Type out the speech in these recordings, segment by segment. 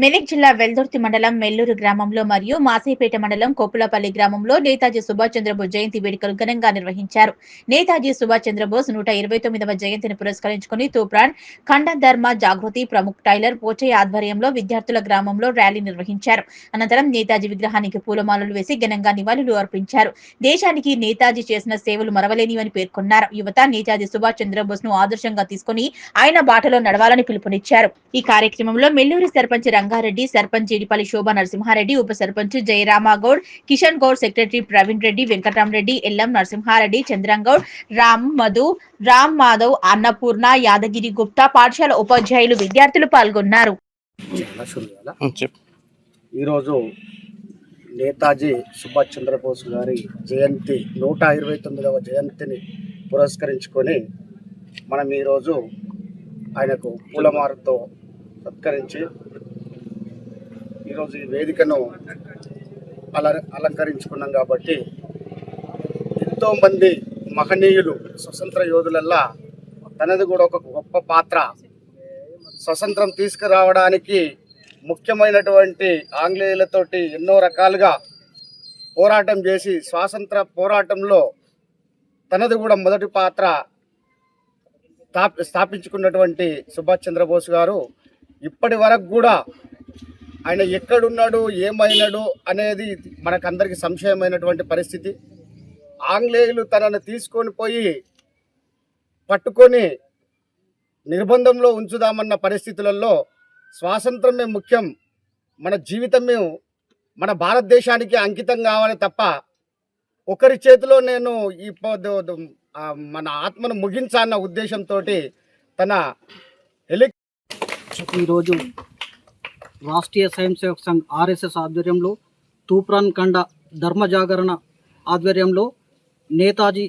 మెదక్ జిల్లా వెల్దుర్తి మండలం మెల్లూరు గ్రామంలో మరియు మాసేపేట మండలం కోపులపల్లి గ్రామంలో నేతాజీ సుభాష్ చంద్రబోస్ జయంతి వేడుకలు ఘనంగా నిర్వహించారు. నేతాజీ సుభాష్ చంద్రబోస్ నూట ఇరవై తొమ్మిదవ జయంతిని పురస్కరించుకుని తూప్రాన్ ఖండ ధర్మ జాగృతి ప్రముఖ్ టైలర్ పోచయ్య ఆధ్వర్యంలో విద్యార్థుల గ్రామంలో ర్యాలీ నిర్వహించారు. అనంతరం నేతాజీ విగ్రహానికి పూలమాలలు వేసి ఘనంగా నివాళులు అర్పించారు. దేశానికి నేతాజీ చేసిన సేవలు మరవలేనివని పేర్కొన్నారు. యువత నేతాజీ సుభాష్ చంద్రబోస్ను ఆదర్శంగా తీసుకుని ఆయన బాటలో నడవాలని పిలుపునిచ్చారు. ఈ కార్యక్రమంలో మెల్లూరు సర్పంచ్ రంగారెడ్డి సర్పంచ్ జీడిపల్లి శోభా నరసింహారెడ్డి ఉప సర్పంచ్ జయరామగౌడ్ కిషన్ గౌడ్ సెక్రటరీ ప్రవీణ్ రెడ్డి వెంకటరామరెడ్డి ఎల్లం నరసింహారెడ్డి చంద్రంగౌడ్ రామ్ మధు రామ్ మాధవ్ అన్నపూర్ణ యాదగిరి గుప్తా పాఠశాల ఉపాధ్యాయులు విద్యార్థులు పాల్గొన్నారు. ఈరోజు నేతాజీ సుభాష్ చంద్రబోస్ గారి జయంతి నూట ఇరవై తొమ్మిదవ జయంతిని పురస్కరించుకొని మనం ఈరోజు ఆయనకు పూలమాలతో సత్కరించి ఈరోజు ఈ వేదికను అల అలంకరించుకున్నాం కాబట్టి ఎంతోమంది మహనీయులు స్వతంత్ర యోధులల్లా తనది కూడా ఒక గొప్ప పాత్ర. స్వతంత్రం తీసుకురావడానికి ముఖ్యమైనటువంటి ఆంగ్లేయులతోటి ఎన్నో రకాలుగా పోరాటం చేసి స్వాతంత్ర పోరాటంలో తనది కూడా మొదటి పాత్ర స్థాపించుకున్నటువంటి సుభాష్ చంద్రబోస్ గారు. ఇప్పటి వరకు కూడా ఆయన ఎక్కడున్నాడు ఏమైనాడు అనేది మనకందరికి సంశయమైనటువంటి పరిస్థితి. ఆంగ్లేయులు తనను తీసుకొని పోయి పట్టుకొని నిర్బంధంలో ఉంచుదామన్న పరిస్థితులలో స్వాతంత్రమే ముఖ్యం. మన జీవితమే మన భారతదేశానికి అంకితం కావాలి తప్ప ఒకరి చేతిలో నేను ఈ మన ఆత్మను ముగించాలన్న ఉద్దేశంతో తన హెలి ఈరోజు రాష్ట్రీయ స్వయం సేవక్ సంఘ్ ఆర్ఎస్ఎస్ ఆధ్వర్యంలో తూప్రాన్ కండ ధర్మ జాగరణ ఆధ్వర్యంలో నేతాజీ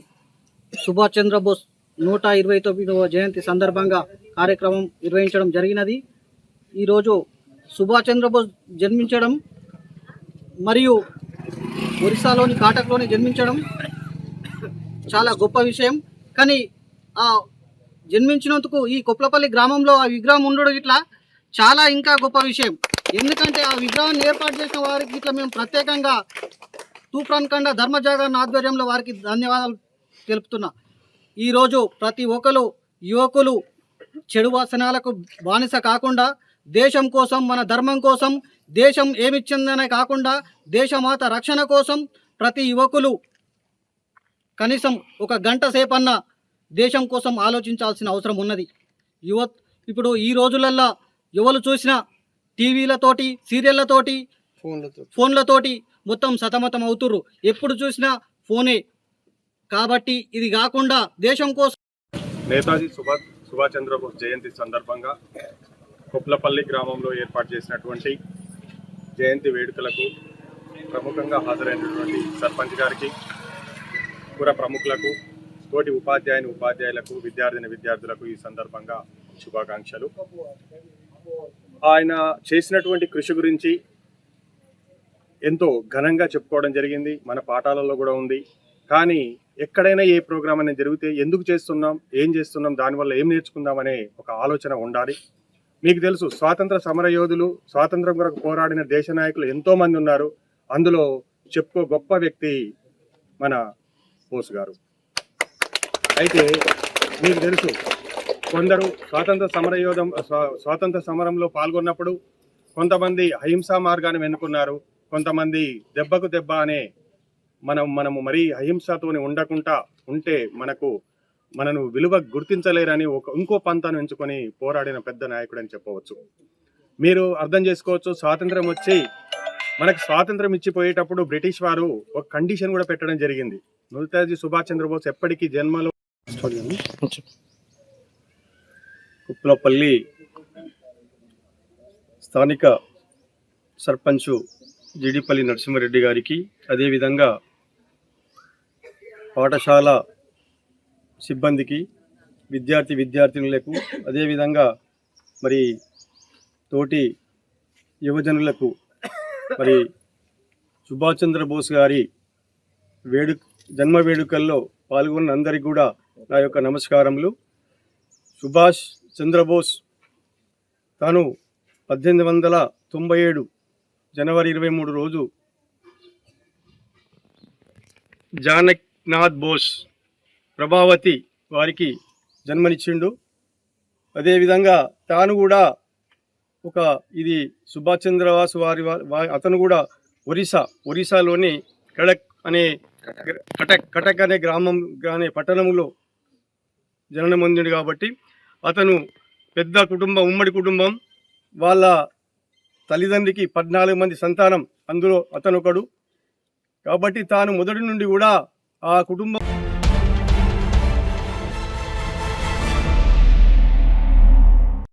సుభాష్ చంద్రబోస్ నూట ఇరవై తొమ్మిదవ జయంతి సందర్భంగా కార్యక్రమం నిర్వహించడం జరిగినది. ఈరోజు సుభాష్ చంద్రబోస్ జన్మించడం మరియు ఒరిస్సాలోని కాటక్లోని జన్మించడం చాలా గొప్ప విషయం. కానీ ఆ జన్మించినందుకు ఈ కొప్లపల్లి గ్రామంలో ఆ విగ్రహం ఉండడం ఇట్లా చాలా ఇంకా గొప్ప విషయం. ఎందుకంటే ఆ విగ్రహాన్ని ఏర్పాటు చేసిన వారికి ఇట్లా మేము ప్రత్యేకంగా తూప్రాన్ కండ ధర్మ జాగరణ ఆధ్వర్యంలో వారికి ధన్యవాదాలు తెలుపుతున్నా. ఈరోజు ప్రతి ఒక్కరు యువకులు చెడు వాసనాలకు బానిస కాకుండా దేశం కోసం మన ధర్మం కోసం దేశం ఏమిచ్చిందనే కాకుండా దేశమాత రక్షణ కోసం ప్రతి యువకులు కనీసం ఒక గంట సేపన్నా దేశం కోసం ఆలోచించాల్సిన అవసరం ఉన్నది. యువ ఇప్పుడు ఈ రోజులల్లో యువలు చూసిన టీవీలతోటి సీరియళ్ళతోటి ఫోన్లతో ఫోన్లతోటి మొత్తం సతమతం అవుతుర్రు. ఎప్పుడు చూసినా ఫోనే. కాబట్టి ఇది కాకుండా దేశం కోసం నేతాజీ సుభాష్ సుభాష్ చంద్రబోస్ జయంతి సందర్భంగా కొప్లపల్లి గ్రామంలో ఏర్పాటు చేసినటువంటి జయంతి వేడుకలకు ప్రముఖంగా హాజరైనటువంటి సర్పంచ్ గారికి పుర ప్రముఖులకు తోటి ఉపాధ్యాయుని ఉపాధ్యాయులకు విద్యార్థిని విద్యార్థులకు ఈ సందర్భంగా శుభాకాంక్షలు. ఆయన చేసినటువంటి కృషి గురించి ఎంతో ఘనంగా చెప్పుకోవడం జరిగింది. మన పాఠాలలో కూడా ఉంది. కానీ ఎక్కడైనా ఏ ప్రోగ్రామ్ అనేది జరిగితే ఎందుకు చేస్తున్నాం ఏం చేస్తున్నాం దానివల్ల ఏం నేర్చుకుందాం అనే ఒక ఆలోచన ఉండాలి. మీకు తెలుసు స్వాతంత్ర సమర యోధులు స్వాతంత్రం కొరకు పోరాడిన దేశ నాయకులు ఎంతోమంది ఉన్నారు. అందులో చెప్పుకో గొప్ప వ్యక్తి మన బోస్ గారు. అయితే మీకు తెలుసు కొందరు స్వాతంత్ర సమర యోధం స్వా- స్వాతంత్ర సమరంలో పాల్గొన్నప్పుడు కొంతమంది అహింసా మార్గాన్ని ఎన్నుకున్నారు కొంతమంది దెబ్బకు దెబ్బ అనే మనం మనము మరీ అహింసతోని ఉండకుండా ఉంటే మనకు మనను విలువ గుర్తించలేరని ఒక ఇంకో పంతాను ఎంచుకొని పోరాడిన పెద్ద నాయకుడు అని చెప్పవచ్చు. మీరు అర్థం చేసుకోవచ్చు స్వాతంత్రం వచ్చి మనకు స్వాతంత్రం ఇచ్చిపోయేటప్పుడు బ్రిటిష్ వారు ఒక కండిషన్ కూడా పెట్టడం జరిగింది. నేతాజీ సుభాష్ చంద్రబోస్ ఎప్పటికీ జన్మలో ఉప్పులపల్లి స్థానిక సర్పంచు జిడిపల్లి నరసింహారెడ్డి గారికి అదేవిధంగా పాఠశాల సిబ్బందికి విద్యార్థి విద్యార్థినులకు అదేవిధంగా మరి తోటి యువజనులకు మరి సుభాష్ చంద్రబోస్ గారి వేడు జన్మ వేడుకల్లో పాల్గొన్న అందరికీ కూడా నా యొక్క నమస్కారములు. సుభాష్ చంద్రబోస్. తాను పద్దెనిమిది వందల తొంభై ఏడు జనవరి ఇరవై మూడు రోజు జానక్నాథ్ బోస్ ప్రభావతి వారికి జన్మనిచ్చిండు. అదేవిధంగా తాను కూడా ఒక ఇది సుభాష్ చంద్రబోస్ వారి అతను కూడా ఒరిస్సా ఒరిస్సాలోని కడక్ అనే కటక్ కటక్ అనే గ్రామం అనే పట్టణంలో జననం పొందిండు కాబట్టి అతను పెద్ద కుటుంబం ఉమ్మడి కుటుంబం. వాళ్ళ తల్లిదండ్రికి పద్నాలుగు మంది సంతానం అందులో అతను ఒకడు కాబట్టి తాను మొదటి నుండి కూడా ఆ కుటుంబం